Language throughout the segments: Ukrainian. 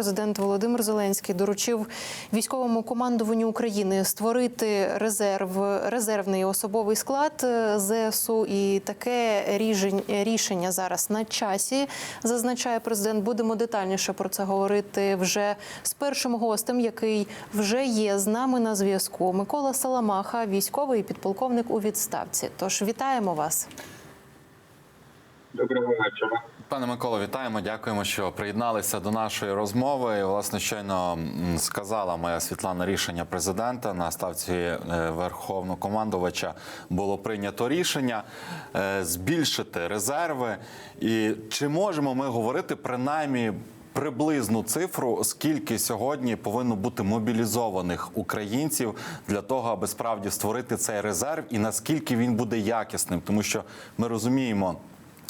президент Володимир Зеленський доручив військовому командуванню України створити резерв, резервний особовий склад е, ЗСУ. І таке рішення зараз на часі, зазначає президент. Будемо детальніше про це говорити вже з першим гостем, який вже є з нами на зв'язку. Микола Саламаха, військовий підполковник у відставці. Тож вітаємо вас. Доброго вечора. Пане Миколо, вітаємо. Дякуємо, що приєдналися до нашої розмови. Власне, щойно сказала моя Світлана рішення президента на ставці е, верховнокомандувача було прийнято рішення е, збільшити резерви. І чи можемо ми говорити принаймні приблизну цифру, скільки сьогодні повинно бути мобілізованих українців для того, аби справді створити цей резерв, і наскільки він буде якісним, тому що ми розуміємо.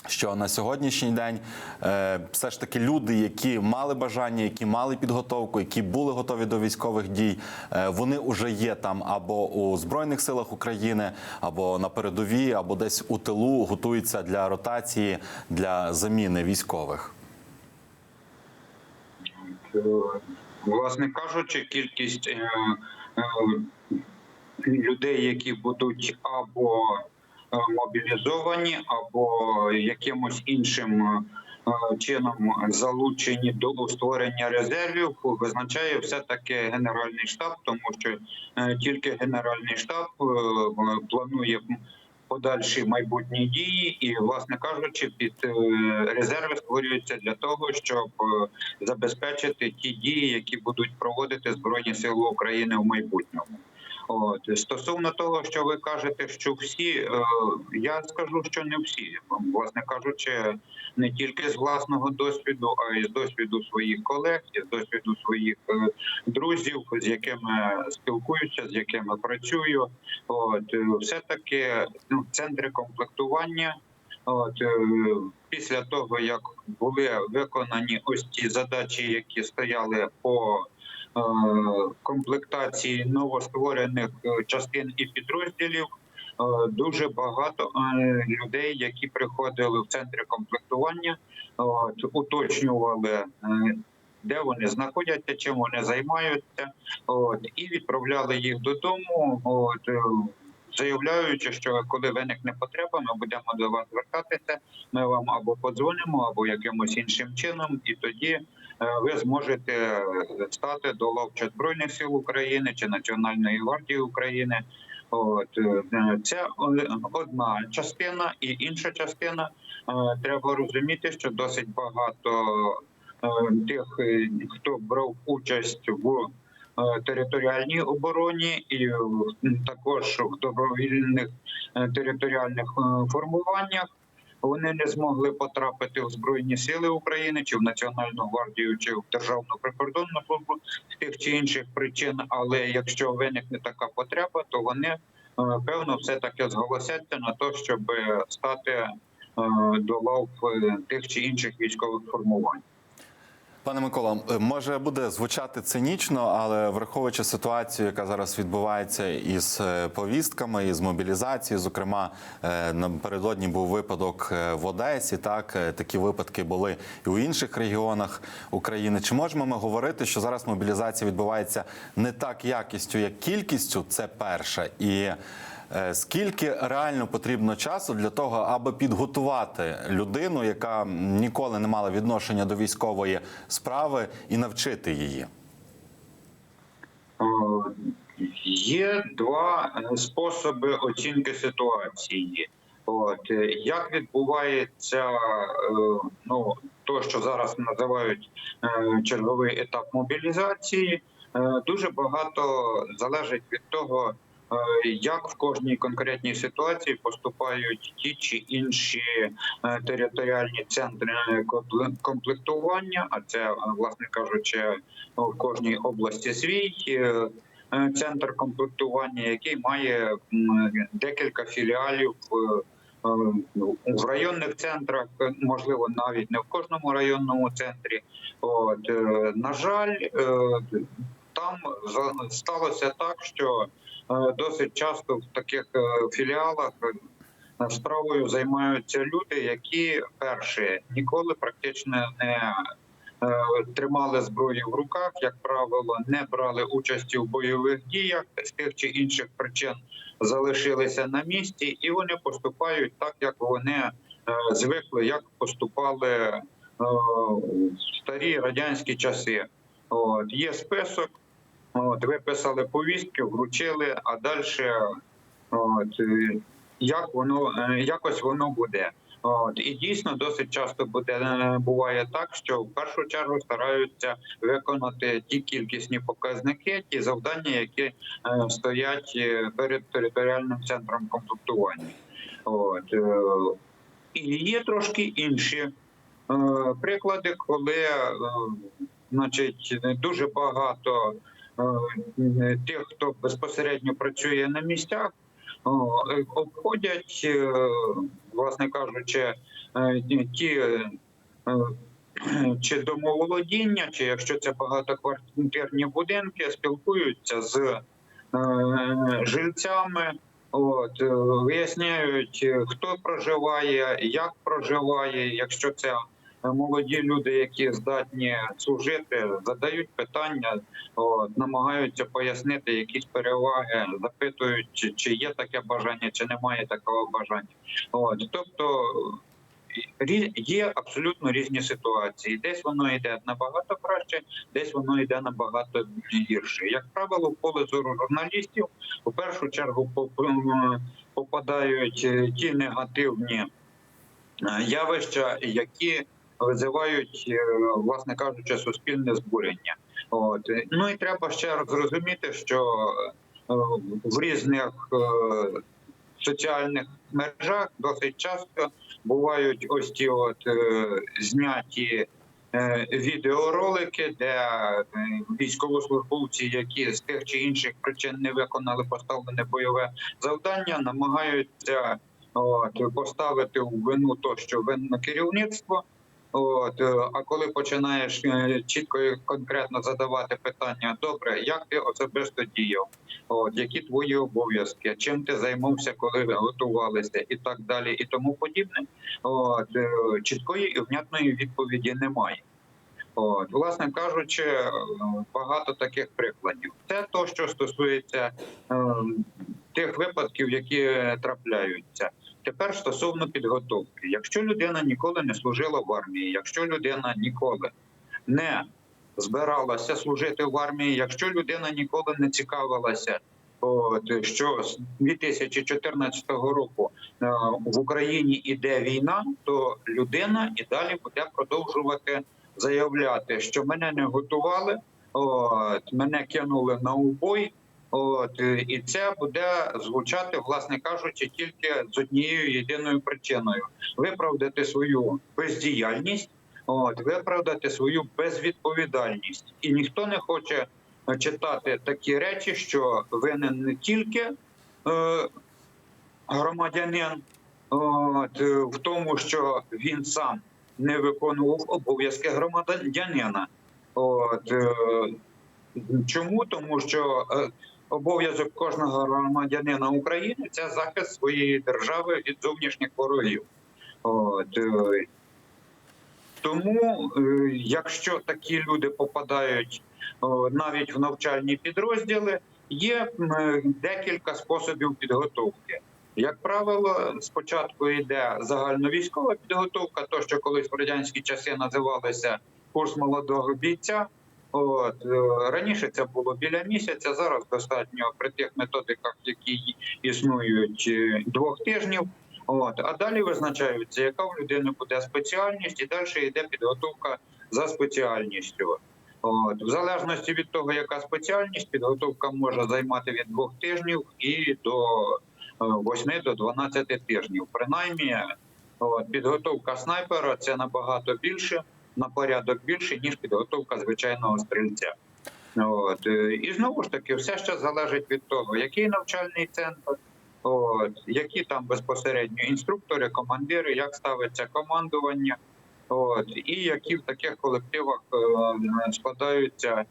Що на сьогоднішній день е, все ж таки люди, які мали бажання, які мали підготовку, які були готові до військових дій, е, вони вже є там або у збройних силах України, або на передовій, або десь у тилу готуються для ротації для заміни військових. Власне кажучи, кількість е, людей, які будуть або мобілізовані, або якимось іншим е, чином залучені до створення резервів, визначає все таки Генеральний штаб, тому що е, тільки Генеральний штаб е, планує подальші майбутні дії, і, власне кажучи, під е, резерви створюються для того, щоб е, забезпечити ті дії, які будуть проводити Збройні Сили України в майбутньому. От стосовно того, що ви кажете, що всі, е, я скажу, що не всі, власне кажучи, не тільки з власного досвіду, а й з досвіду своїх колег, і з досвіду своїх е, друзів, з якими спілкуюся, з якими працюю. От е, все таки ну, центри комплектування. От після того, як були виконані ось ті задачі, які стояли по комплектації новостворених е, частин і підрозділів, е, дуже багато е, людей, які приходили в центри комплектування, уточнювали. е, Де вони знаходяться, чим вони займаються, і відправляли їх додому. Заявляючи, що коли виникне потреба, ми будемо до вас звертатися. Ми вам або подзвонимо, або якимось іншим чином, і тоді е, ви зможете стати до лав чи збройних сил України чи Національної гвардії України. От е, це одна частина, і інша частина е, треба розуміти, що досить багато тих, хто брав участь в територіальній обороні, і е, також в добровільних е, територіальних е, формуваннях. Вони не змогли потрапити в збройні сили України чи в Національну гвардію, чи в Державну прикордонну службу з тих чи інших причин. Але якщо виникне така потреба, то вони е, певно все таки зголосяться на те, щоб стати е, до лав е, тих чи інших військових формувань. Пане Микола, е, може буде звучати цинічно, але враховуючи ситуацію, яка зараз відбувається із е, повістками, із мобілізацією, зокрема е, напередодні був випадок в Одесі. Так такі випадки були і у інших регіонах України. Чи можемо ми говорити, що зараз мобілізація відбувається не так якістю, як кількістю? Це перше і. Е, Скільки реально потрібно часу для того, аби підготувати людину, яка ніколи не мала відношення до військової справи, і навчити її? Е, Є два е, способи оцінки ситуації. От як відбувається ну то, що зараз називають черговий етап мобілізації, дуже багато залежить від того, як в кожній конкретній ситуації поступають ті чи інші е, територіальні центри компле- комплектування, а це, е, власне кажучи, в кожній області свій. е, е, Центр комплектування, який має декілька філіалів е, е, в районних центрах, е, можливо, навіть не в кожному районному центрі. От е, на жаль, е, там сталося так, що е, досить часто в таких е, філіалах е, справою займаються люди, які перші ніколи практично не тримали зброю в руках, як правило, не брали участі в бойових діях з тих чи інших причин залишилися на місці, і вони поступають так, як вони е, звикли, як поступали е, в старі радянські часи. От є список, от виписали повістки, вручили, а далі от, е, як воно е, якось воно буде. От і дійсно досить часто буде е, буває так, що в першу чергу стараються виконати ті кількісні показники, ті завдання, які е, стоять перед територіальним центром комплектування. От е, і є трошки інші е, приклади, коли е, значить дуже багато тих, хто безпосередньо працює на місцях. Е, обходять, е, власне кажучи, е, ті е, чи домоволодіння, чи якщо це багатоквартирні будинки, спілкуються з е, жильцями, от, е, виясняють, е, хто проживає, як проживає, якщо це молоді люди, які здатні служити, задають питання, от, намагаються пояснити якісь переваги, запитують, чи, чи є таке бажання, чи немає такого бажання. От, тобто є абсолютно різні ситуації. Десь воно йде набагато краще, десь воно йде набагато гірше. Як правило, в поле зору журналістів у першу чергу поп- попадають е, ті негативні е, явища, які визивають, е, власне кажучи, суспільне збурення. От ну і треба ще раз зрозуміти, що е, в різних е, соціальних мережах досить часто бувають ось ті от зняті відеоролики, де військовослужбовці, які з тих чи інших причин не виконали поставлене бойове завдання, намагаються от, поставити у вину то, що винно керівництво. От, е, а коли починаєш е, чітко і конкретно задавати питання, добре, як ти особисто діяв? От, які твої обов'язки, чим ти займався, коли готувалися, і так далі, і тому подібне. От, е, чіткої і внятної відповіді немає. От, власне кажучи, багато таких прикладів. Це то, що стосується е, тих випадків, які трапляються. Тепер стосовно підготовки. Якщо людина ніколи не служила в армії, якщо людина ніколи не збиралася служити в армії, якщо людина ніколи не цікавилася, от, що з 2014 року е, в Україні іде війна, то людина і далі буде продовжувати заявляти, що мене не готували, от, мене кинули на убой. От е, і це буде звучати, власне кажучи, тільки з однією єдиною причиною: виправдати свою бездіяльність, от виправдати свою безвідповідальність. І ніхто не хоче е, читати такі речі, що винен не тільки е, громадянин, от, е, в тому, що він сам не виконував обов'язки громадянина. От, е, чому? Тому що обов'язок кожного громадянина України це захист своєї держави від зовнішніх ворогів. От, е, тому, е, якщо такі люди попадають навіть в навчальні підрозділи, є е, декілька способів підготовки. Як правило, спочатку йде загальновійськова підготовка, то що колись в радянські часи називалося курс молодого бійця. От е, раніше це було біля місяця. Зараз достатньо при тих методиках, які існують е, двох тижнів. От а далі визначаються, яка в людини буде спеціальність, і далі йде підготовка за спеціальністю. От в залежності від того, яка спеціальність, підготовка може займати від двох тижнів і до е, 8 до 12 тижнів. Принаймні, от, підготовка снайпера це набагато більше на порядок більше ніж підготовка звичайного стрільця. От е, і знову ж таки, все ще залежить від того, який навчальний центр, от які там безпосередньо інструктори, командири, як ставиться командування, от і які в таких колективах е, складаються е,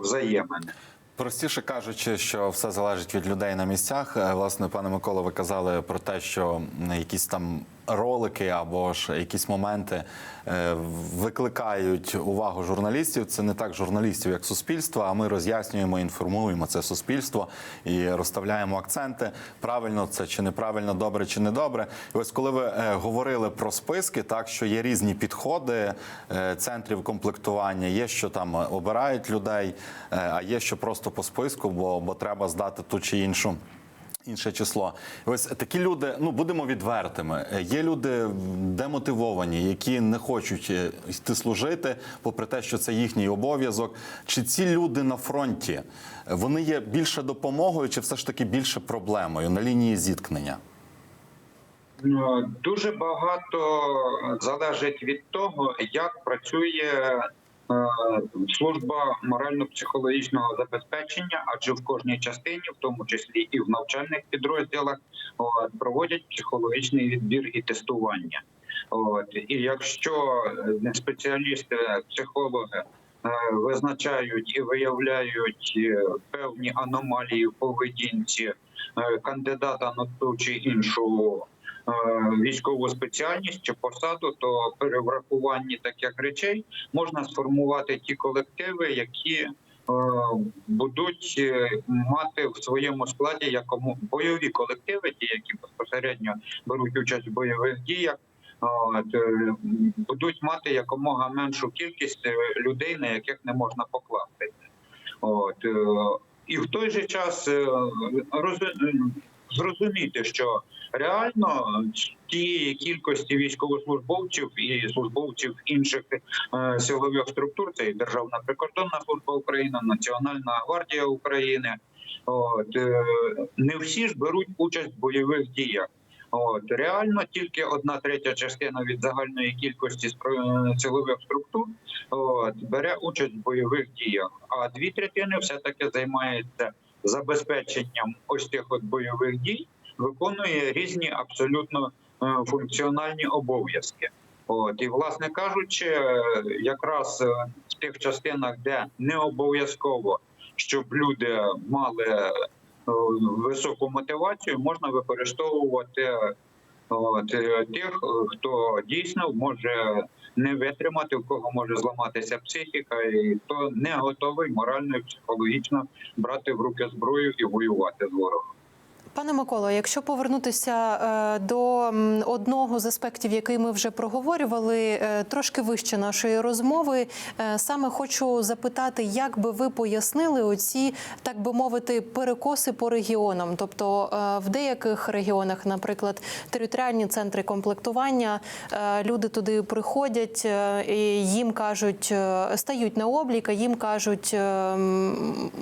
взаємини. Простіше кажучи, що все залежить від людей на місцях. Власне, пане Миколо, ви казали про те, що якісь там ролики або ж якісь моменти е, викликають увагу журналістів. Це не так журналістів, як суспільство. А ми роз'яснюємо, інформуємо це суспільство і розставляємо акценти. Правильно це чи неправильно, добре чи не добре. І ось коли ви е, говорили про списки, так що є різні підходи е, центрів комплектування, є що там обирають людей, а є що просто по списку, бо, бо треба здати ту чи іншу. Інше число, ось такі люди. Ну будемо відвертими. Е, Є люди демотивовані, які не хочуть е, йти служити, попри те, що це їхній обов'язок. Чи ці люди на фронті е, вони є більше допомогою, чи все ж таки більше проблемою на лінії зіткнення? Ну, Дуже багато залежить від того, як працює е, служба морально-психологічного забезпечення, адже в кожній частині, в тому числі і в навчальних підрозділах, проводять психологічний відбір і тестування. От і якщо е, спеціалісти, психологи е, визначають і виявляють е, певні аномалії в поведінці е, кандидата на ту чи іншу е, військову спеціальність чи посаду, то при врахуванні таких речей можна сформувати ті колективи, які е, будуть е, мати в своєму складі якому бойові колективи, ті, які безпосередньо беруть участь в бойових діях. Е, будуть мати якомога меншу кількість е, людей, на яких не можна покластися. От е, і в той же час е, зрозуміти, що реально тієї кількості військовослужбовців і службовців інших е, силових структур, це і Державна прикордонна служба України, Національна гвардія України. От е, не всі ж беруть участь в бойових діях. От реально тільки одна третя частина від загальної кількості силових структур от, бере участь в бойових діях, а дві третини все таки займається забезпеченням ось тих от бойових дій, виконує різні абсолютно е, функціональні обов'язки. От і, власне кажучи, е, якраз е, в тих частинах, де не обов'язково, щоб люди мали високу мотивацію, можна використовувати от, тих, хто дійсно може не витримати, у кого може зламатися психіка, і хто не готовий морально і психологічно брати в руки зброю і воювати з ворогом. Пане Миколо, якщо повернутися е, до одного з аспектів, який ми вже проговорювали, е, трошки вище нашої розмови, е, саме хочу запитати, як би ви пояснили оці, так би мовити, перекоси по регіонам? Тобто в деяких регіонах, наприклад, територіальні центри комплектування, люди туди приходять, і їм кажуть, стають на облік, а їм кажуть, е,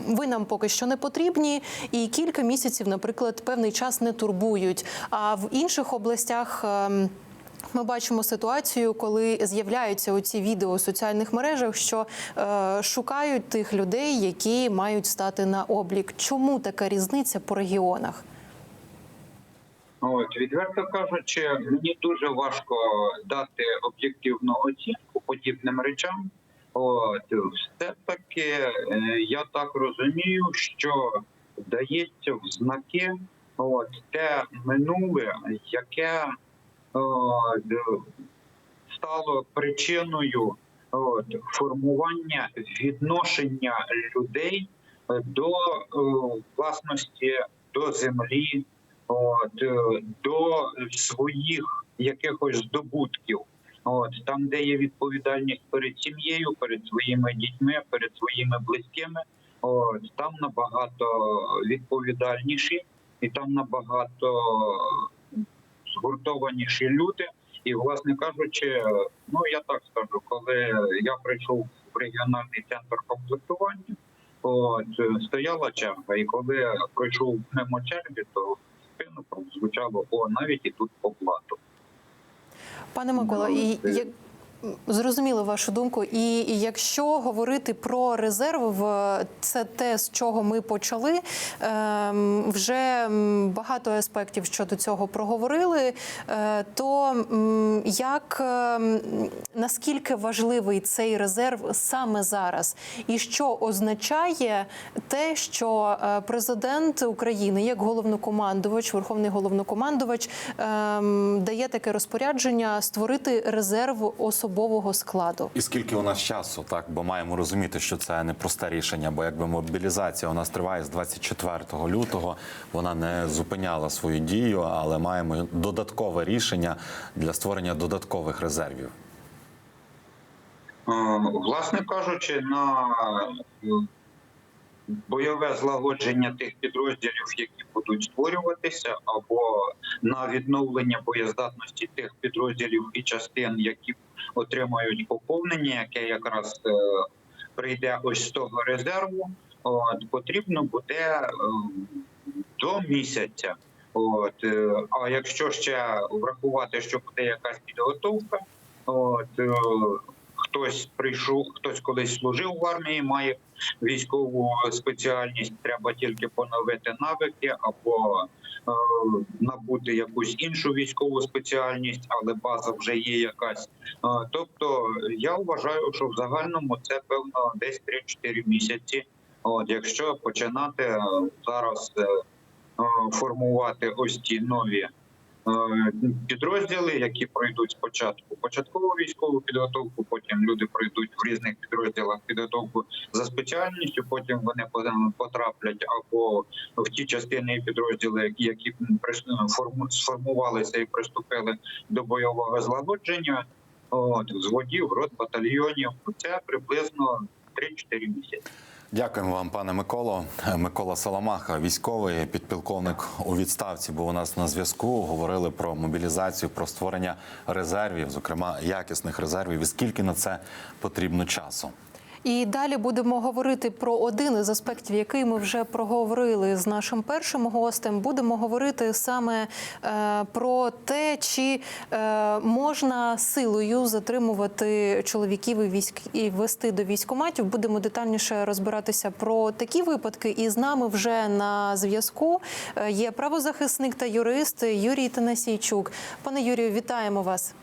ви нам поки що не потрібні, і кілька місяців, наприклад, певний час не турбують. А в інших областях. ем, Ми бачимо ситуацію, коли з'являються оці відео у соціальних мережах, що е, шукають тих людей, які мають стати на облік. Чому така різниця по регіонах? От відверто кажучи, мені дуже важко дати об'єктивну оцінку подібним речам. От все таки я так розумію, що дається в знаки от те минуле, яке стало причиною от, формування відношення людей е, до власності, до землі, от, е, до своїх якихось здобутків. От там, де є відповідальність перед сім'єю, перед своїми дітьми, перед своїми близькими, от там набагато відповідальніші і там набагато згуртованіші люди. І, власне кажучи, ну я так скажу, коли я прийшов в регіональний центр комплектування, от стояла черга, і коли я пройшов мимо черги, то спину прозвучало о навіть і тут поплату. Пане Микола, і Ну, Зрозуміло вашу думку. І якщо говорити про резерв, це те, з чого ми почали. ем, Вже багато аспектів щодо цього проговорили. Е, То як ем, наскільки важливий цей резерв саме зараз, і що означає те, що е, президент України, як головнокомандувач, верховний головнокомандувач, ем, дає таке розпорядження створити резерв особового складу. І скільки у нас часу, так бо маємо розуміти, що це не просте рішення, бо якби мобілізація у нас триває з 24 лютого, вона не зупиняла свою дію, але маємо додаткове рішення для створення додаткових резервів. Е, Власне кажучи, на е, бойове злагодження тих підрозділів, які будуть створюватися, або на відновлення боєздатності тих підрозділів і частин, які отримають поповнення, яке якраз е, прийде ось з того резерву, от, потрібно буде е, до місяця. От, е, а якщо ще врахувати, що буде якась підготовка, от, хтось прийшов, хтось колись служив в армії, має військову спеціальність, треба тільки поновити навики або е, набути якусь іншу військову спеціальність, але база вже є якась. Е, тобто я вважаю, що в загальному це певно десь 3-4 місяці. От, якщо починати е, зараз е, е, формувати ось ті нові підрозділи, які пройдуть спочатку початкову військову підготовку, потім люди пройдуть в різних підрозділах підготовку за спеціальністю. Потім вони по- потраплять або в ті частини і підрозділи, які- сформувалися і приступили до бойового злагодження. От взводів, рот батальйонів. Це приблизно 3-4 місяці. Дякуємо вам, пане Миколо. Микола Саламаха, військовий підпілковник у відставці, був у нас на зв'язку. Говорили про мобілізацію, про створення резервів, зокрема якісних резервів. І скільки на це потрібно часу? І далі будемо говорити про один із аспектів, який ми вже проговорили з нашим першим гостем. Будемо говорити саме е, про те, чи е, можна силою затримувати чоловіків і військ і вести до військоматів. Будемо детальніше розбиратися про такі випадки. І з нами вже на зв'язку е, є правозахисник та юрист Юрій Танасійчук. Пане Юрію, вітаємо вас.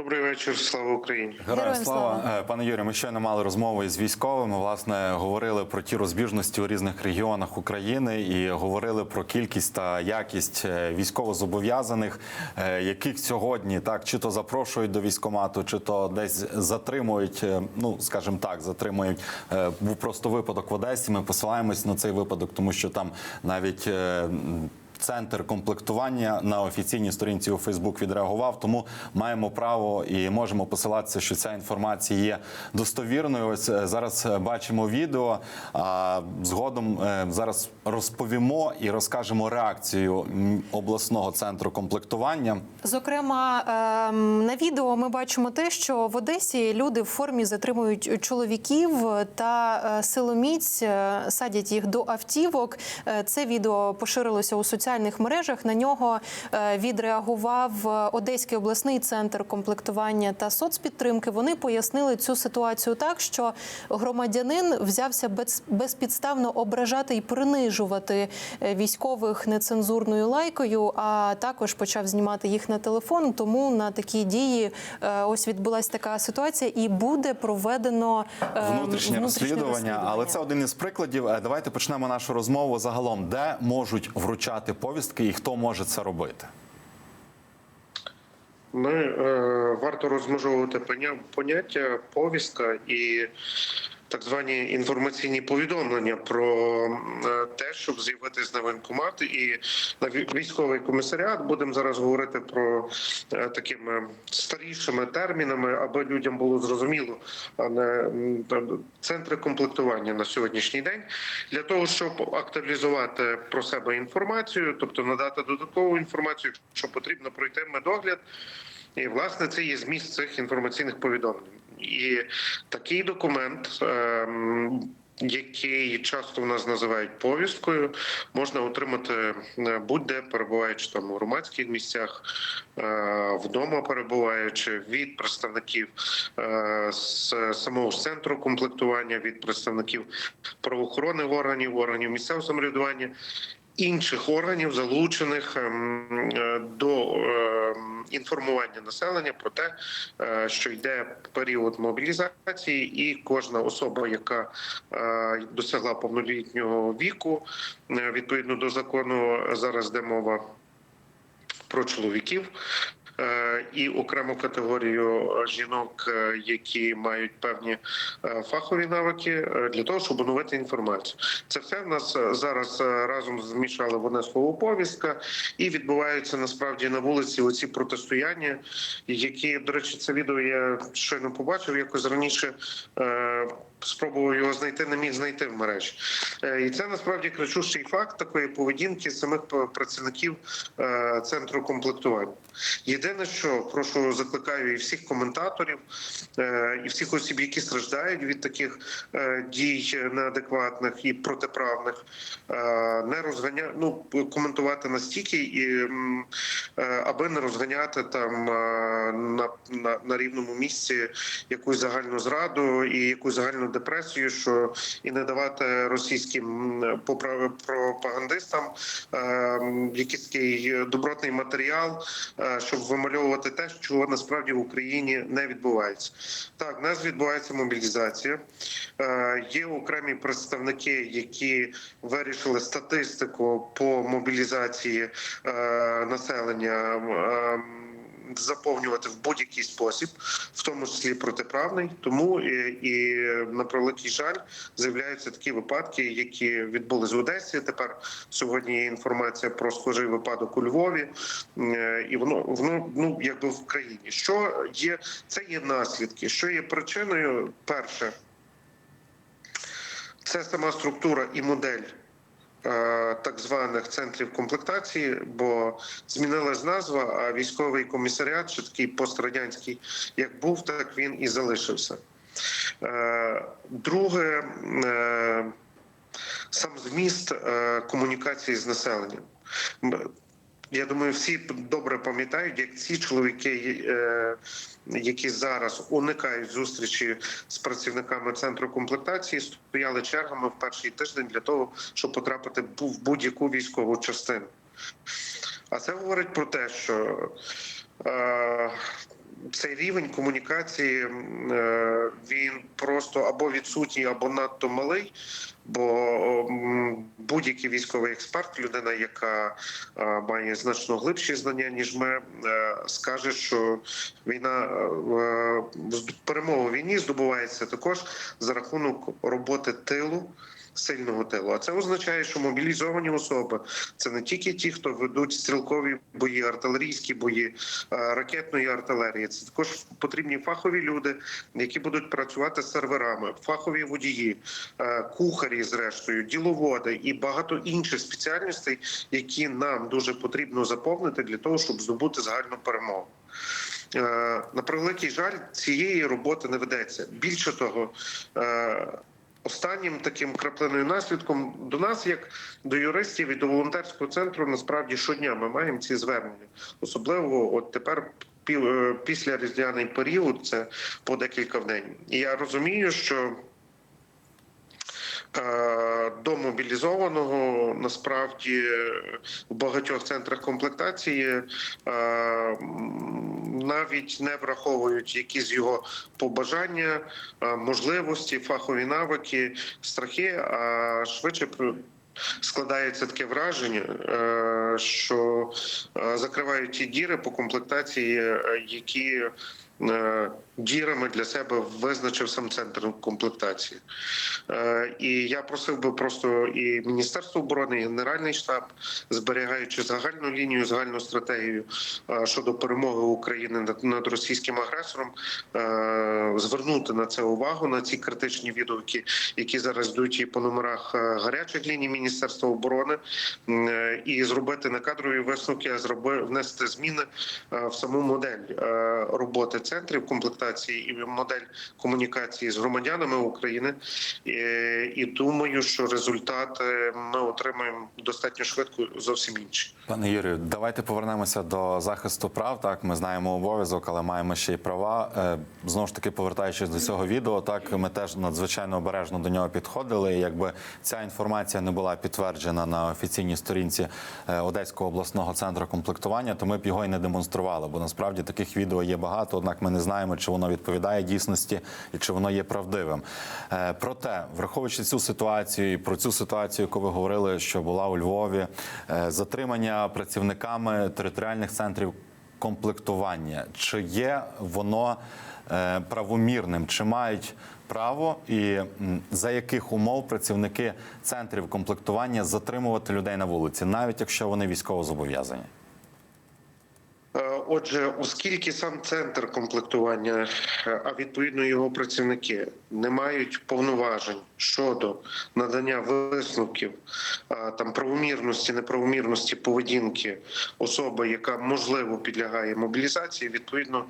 Добрий вечір, слава Україні. Героям слава слава. Е, пане Юрію. Ми щойно мали розмову із військовими. Власне, говорили про ті розбіжності у різних регіонах України і говорили про кількість та якість е, військовозобов'язаних, е, яких сьогодні так чи то запрошують до військомату, чи то десь затримують. Ну скажімо так, затримують. Був просто випадок в Одесі. Ми посилаємось на цей випадок, тому що там навіть. Центр комплектування на офіційній сторінці у Фейсбук відреагував, тому маємо право і можемо посилатися, що ця інформація є достовірною. Ось е, зараз е, бачимо відео. А згодом е, зараз розповімо і розкажемо реакцію обласного центру комплектування. Зокрема, ем, на відео ми бачимо те, що в Одесі люди в формі затримують чоловіків та силоміць садять їх до автівок. Це відео поширилося у соціальних мережах. На нього е, відреагував е, Одеський обласний центр комплектування та соцпідтримки. Вони пояснили цю ситуацію так, що громадянин взявся без- безпідставно ображати і принижувати е, військових нецензурною лайкою, а також почав знімати їх на телефон. Тому на такі дії ось відбулася така ситуація, і буде проведено Внутрішнє розслідування, але це один із прикладів. Давайте почнемо нашу розмову загалом, де можуть вручати повістки і хто може це робити. Ми е, варто розмежовувати поняття повістка і так звані інформаційні повідомлення про е, те, щоб з'явитись на воєнкомат і на військовий комісаріат. Будемо зараз говорити про е, такими старішими термінами, аби людям було зрозуміло, а не центри комплектування на сьогоднішній день для того, щоб актуалізувати про себе інформацію, тобто надати додаткову інформацію, що потрібно пройти медогляд. І власне це є зміст цих інформаційних повідомлень. І такий документ ем, який часто в нас називають повісткою, можна отримати е, будь-де перебуваючи там у громадських місцях, е, вдома перебуваючи від представників е, з самого центру комплектування, від представників правоохоронних органів, органів місцевого самоврядування. Інших органів залучених ем, е, до ем, інформування населення про те, е, що йде період мобілізації, і кожна особа, яка е, досягла повнолітнього віку, відповідно до закону, зараз де мова про чоловіків. Е, І окрему категорію жінок, е, які мають певні е, фахові навики, для того, щоб оновити інформацію. Це все в нас зараз разом змішали в одне слово повістка, і відбуваються насправді на вулиці оці протистояння, які, до речі, це відео я щойно побачив якось раніше. Спробував його знайти, не міг знайти в мережі, Е, і це насправді кричущий факт такої поведінки самих працівників е, центру комплектування. Єдине, що прошу закликаю і всіх коментаторів, е, і всіх осіб, які страждають від таких дій неадекватних і протиправних, не розганя... ну, коментувати настільки, і аби не розганяти там на, на, на рівному місці якусь загальну зраду і якусь загальну депресію, що і не давати російським пропагандистам е, якийсь такий добротний матеріал, е, щоб вимальовувати те, що насправді в Україні не відбувається. Так, в нас відбувається мобілізація. Е, Є окремі представники, які вирішили статистику по мобілізації е, населення. Е, Заповнювати в будь-який спосіб, в тому числі протиправний, тому і, і на превеликий жаль з'являються такі випадки, які відбулись в Одесі. Тепер сьогодні є інформація про схожий випадок у Львові, Е, і воно воно ну якби в країні. Що є, це є наслідки. Що є причиною? Перше, це сама структура і модель. Е, Так званих центрів комплектації, бо змінилась назва, а військовий комісаріат, що такий пострадянський, як був, так він і залишився. Е, Друге, е, сам зміст комунікації з населенням. Я думаю, всі добре пам'ятають, як ці чоловіки, е, які зараз уникають зустрічі з працівниками центру комплектації, стояли чергами в перший тиждень для того, щоб потрапити в будь-яку військову частину. А це говорить про те, що е, цей рівень комунікації е, він просто або відсутній, або надто малий. Бо будь-який військовий експерт, людина, яка е, має значно глибші знання ніж ми, е, скаже, що війна е, перемога в війні здобувається також за рахунок роботи тилу. Сильного тилу, а це означає, що мобілізовані особи це не тільки ті, хто ведуть стрілкові бої, артилерійські бої, е, ракетної артилерії. Це також потрібні фахові люди, які будуть працювати з серверами, фахові водії, е, кухарі, зрештою, діловоди і багато інших спеціальностей, які нам дуже потрібно заповнити для того, щоб здобути загальну перемогу. Е, На превеликий жаль, цієї роботи не ведеться. Більше того, останнім таким краплиною наслідком до нас, як до юристів і до волонтерського центру, насправді щодня ми маємо ці звернення, особливо от тепер. е, Після різдвяний період це по декілька в день. І я розумію, що до мобілізованого насправді в багатьох центрах комплектації е, навіть не враховують якісь його побажання, е, можливості, фахові навики, страхи, а швидше складається таке враження, е, що е, закривають ті діри по комплектації, е, які е, дірами для себе визначив сам центр комплектації. Е, І я просив би просто і Міністерство оборони, і Генеральний штаб, зберігаючи загальну лінію, загальну стратегію е, щодо перемоги України над, російським агресором, е, звернути на це увагу на ці критичні відгуки, які зараз йдуть і по номерах е, гарячих ліній Міністерства оборони, е, і зробити на кадрові висновки, а зроби внести зміни е, в саму модель е, роботи центрів комплектації і модель комунікації з громадянами України. Е, І думаю, що результати ми отримаємо достатньо швидко зовсім інші. Пане Юрію, давайте повернемося до захисту прав. Так, ми знаємо обов'язок, але маємо ще й права. Е, Знову ж таки, повертаючись до цього відео, так ми теж надзвичайно обережно до нього підходили. Якби ця інформація не була підтверджена на офіційній сторінці е, Одеського обласного центру комплектування, то ми б його і не демонстрували. Бо насправді таких відео є багато, однак ми не знаємо, чи воно відповідає дійсності і чи воно є правдивим. Е, Проте, враховуючи цю ситуацію і про цю ситуацію, яку ви говорили, що була у Львові, е, затримання працівниками територіальних центрів комплектування, чи є воно е, правомірним, чи мають право і за яких умов працівники центрів комплектування затримувати людей на вулиці, навіть якщо вони військово зобов'язані? Е, Отже, оскільки сам центр комплектування, е, а відповідно його працівники не мають повноважень щодо надання висновків е, там правомірності, неправомірності поведінки особи, яка можливо підлягає мобілізації, відповідно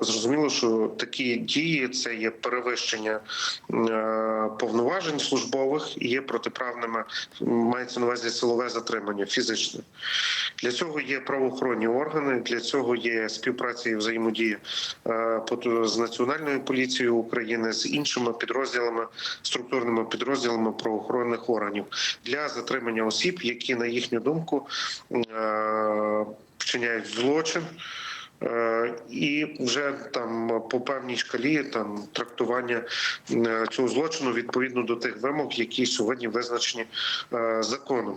зрозуміло, що такі дії це є перевищення повноважень службових і є протиправними. Мається на увазі силове затримання фізичне. Для цього є правоохоронні органи, для цього є співпраця і взаємодія е, з національною поліцією України з іншими підрозділами, структурними підрозділами правоохоронних органів для затримання осіб, які на їхню думку е, вчиняють злочин. Е, І вже там по певній шкалі там трактування цього злочину відповідно до тих вимог, які сьогодні визначені законом.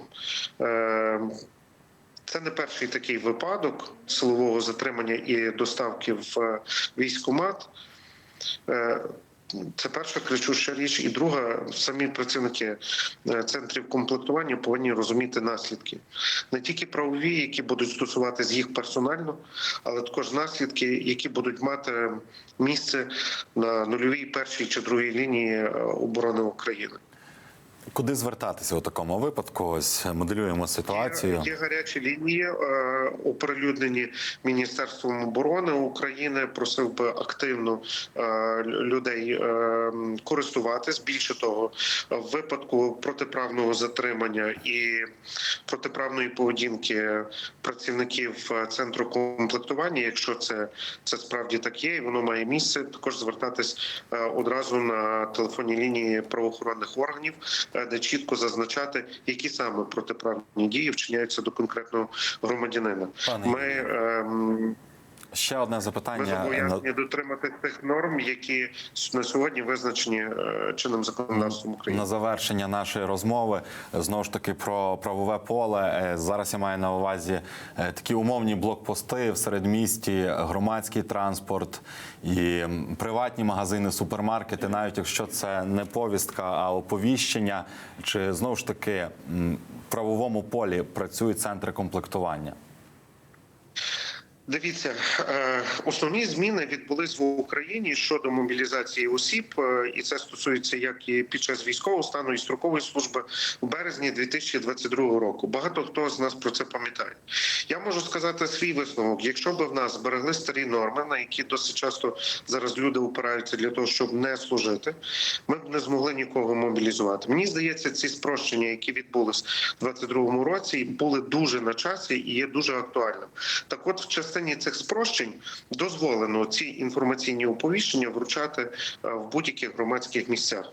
Це не перший такий випадок силового затримання і доставки в е, військкомат. Е, Це перша кричуща річ, і друга самі працівники е, центрів комплектування повинні розуміти наслідки не тільки правові, які будуть стосуватися їх персонально, але також наслідки, які будуть мати місце на нульовій першій чи другій лінії оборони України. Куди звертатися у такому випадку? Ось моделюємо ситуацію. Є, є гарячі лінії, е, оприлюднені Міністерством оборони України. Просив би активно е, людей е, користуватись. Більше того, в випадку протиправного затримання і протиправної поведінки працівників е, центру комплектування, якщо це, це справді так є, і воно має місце, також звертатись е, одразу на телефонні лінії правоохоронних органів, е, де чітко зазначати, які саме протиправні дії вчиняються до конкретного громадянина. Пане Ми, ем, Ще одне ми запитання. зобов'язані дотримати тих норм, які на сьогодні визначені е, чинним законодавством України. На завершення нашої розмови знову ж таки про правове поле. Е, Зараз я маю на увазі е, такі умовні блокпости в середмісті, громадський транспорт і приватні магазини, супермаркети, навіть якщо це не повістка, а оповіщення, чи знову ж таки в правовому полі працюють центри комплектування. Дивіться, е, основні зміни відбулись в Україні щодо мобілізації осіб, е, і це стосується як і під час військового стану і строкової служби в березні 2022 року. Багато хто з нас про це пам'ятає. Я можу сказати свій висновок. Якщо б в нас зберегли старі норми, на які досить часто зараз люди опираються для того, щоб не служити, ми б не змогли нікого мобілізувати. Мені здається, ці спрощення, які відбулись у 2022 році, були дуже на часі і є дуже актуальним. Так, от в частині цих спрощень дозволено ці інформаційні оповіщення вручати е, в будь-яких громадських місцях.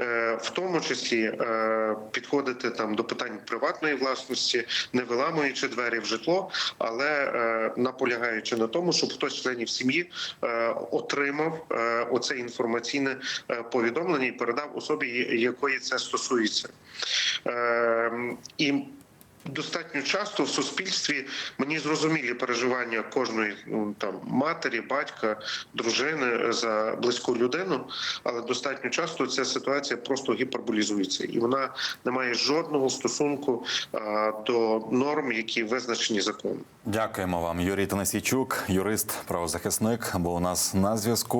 Е, В тому числі е, підходити там до питань приватної власності, не виламуючи двері в житло, але наполягаючи на тому, щоб хтось членів сім'ї отримав оце інформаційне повідомлення і передав особі, якої це стосується. Е, І Достатньо часто в суспільстві мені зрозумілі переживання кожної ну, там матері, батька, дружини за близьку людину, але достатньо часто ця ситуація просто гіперболізується, і вона не має жодного стосунку а, до норм, які визначені законом. Дякуємо вам, Юрій Танасійчук, юрист, правозахисник, був у нас на зв'язку.